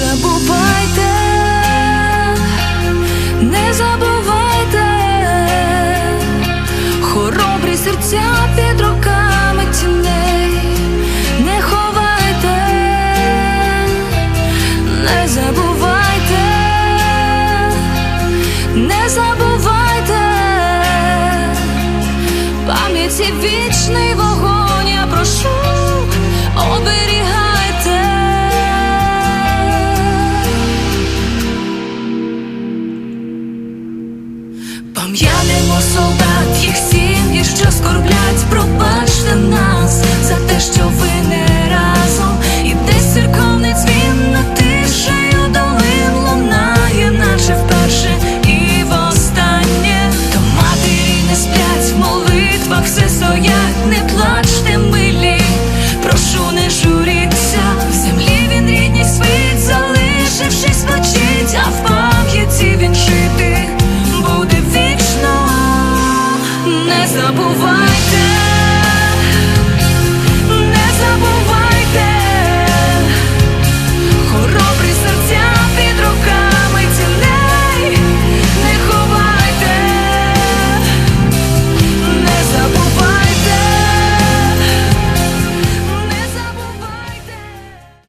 забувайте, не забувайте, хоробрі серця під руками тіней, не ховайте, не забувайте, не забувайте, пам'яті вічний вогонь я прошу оберіг. Пам'ятаємо солдат їх. забувайте.